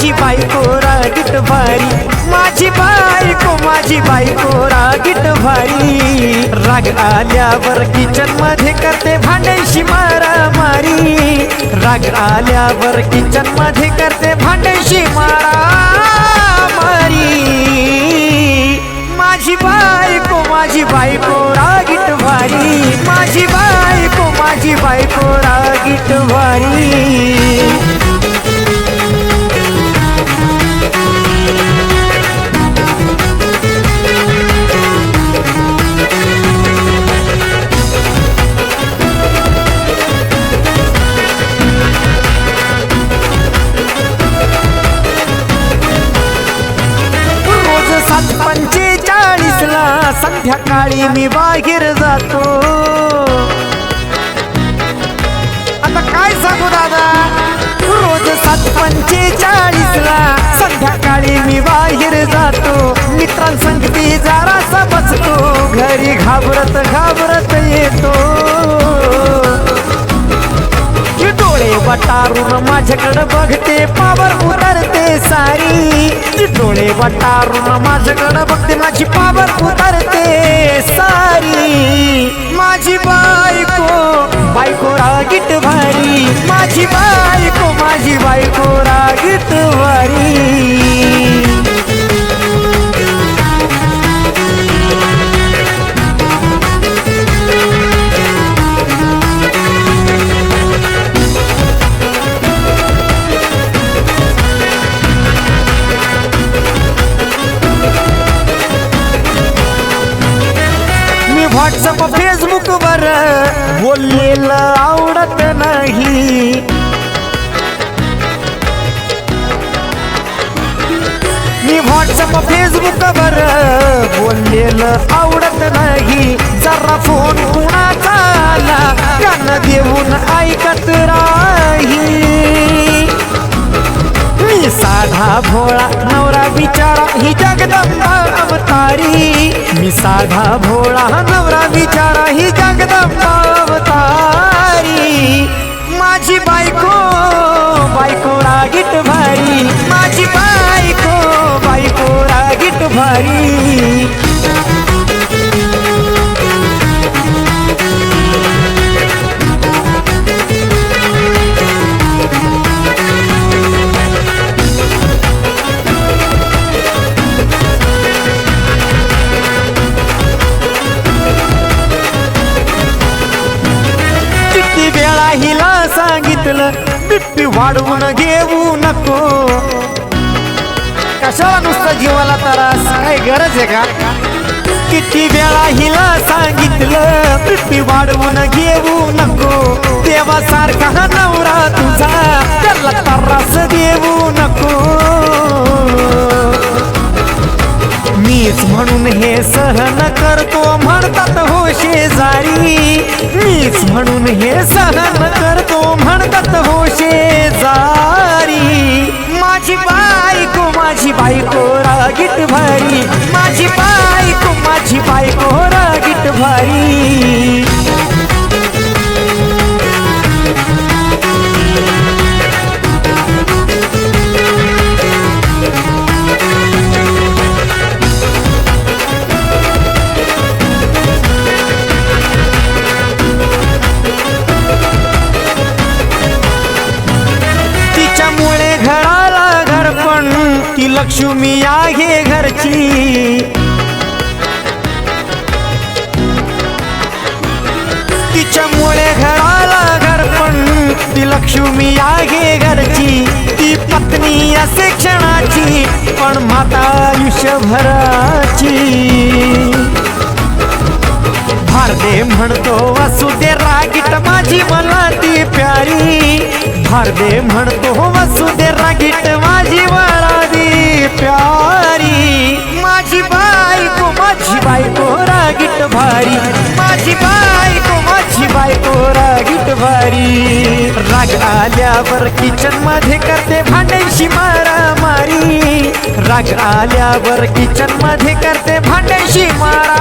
माझी बायको रागीत भारी. माझी बायको माझी बायको रागीत भारी. राग आल्यावर किचनमध्ये करते भांड्याशी मारा मारी राग आल्यावर किचनमध्ये करते भांड्याशी मारा मारी माझी बायको माझी बायको रागीत भारी. माझी बायको माझी बायको रागीत भारी. संध्याकाळी मी बाहेर जातो. आता काय सांगू दादा? रोज सात पंचेचाळीसला संध्याकाळी मी बाहेर जातो. मित्रांसंगती जरासा बसतो. घरी घाबरत घाबरत वटारून माझ्याकडं बघते पावर उतरते सारी. डोळे वटारून माझ्याकडं बघते माझी पावर उतरते सारी. माझी बायको बायको रागीट भारी. माझी बायको माझी बायको रागीट भारी. फेसबुक वर बोललेलं आवडत नाही. मी व्हॉट्सअप फेसबुक वर बोललेलं आवडत नाही. जरा फोन कुणाचा आला कान देऊन ऐकत राही. मी साधा भोळा नवरा बिचारा हिच्या साधा भोळा नवरा बिचारा ही जगदंबा. सांगितलं बिप्पी वाढवून घेऊ नको कशाला नुसतं जीवाला त्रास काही गरज आहे का किती वेळा हिला सांगितलं बिप्पी वाढवून घेऊ नको देवा सारखा नवरा तुझा त्याला त्रास देऊ नको मीच म्हणून हे सहन करतो म्हणतात हो शेजारी मीच म्हणून हे सहन करतो होशे जारी. माझी बायको माझी बायको रागीत भरी. माझी बायको ती लक्ष्मी आहे घरची. तिच्यामुळे घराला घरपण ती लक्ष्मी आहे घरची. ती पत्नी असे क्षणाची पण माता आयुष्यभराची. भारदे म्हणतो वसुदे रागीट माझी मला ती प्यारी. भारदे म्हणतो वसुदे रागीट माझी बायको माझी बायको रागीट भारी राग आल्यावर किचनमध्ये करते भांड्यांशी मारामारी. राग आल्यावर किचनमध्ये करते भांड्यांशी मारा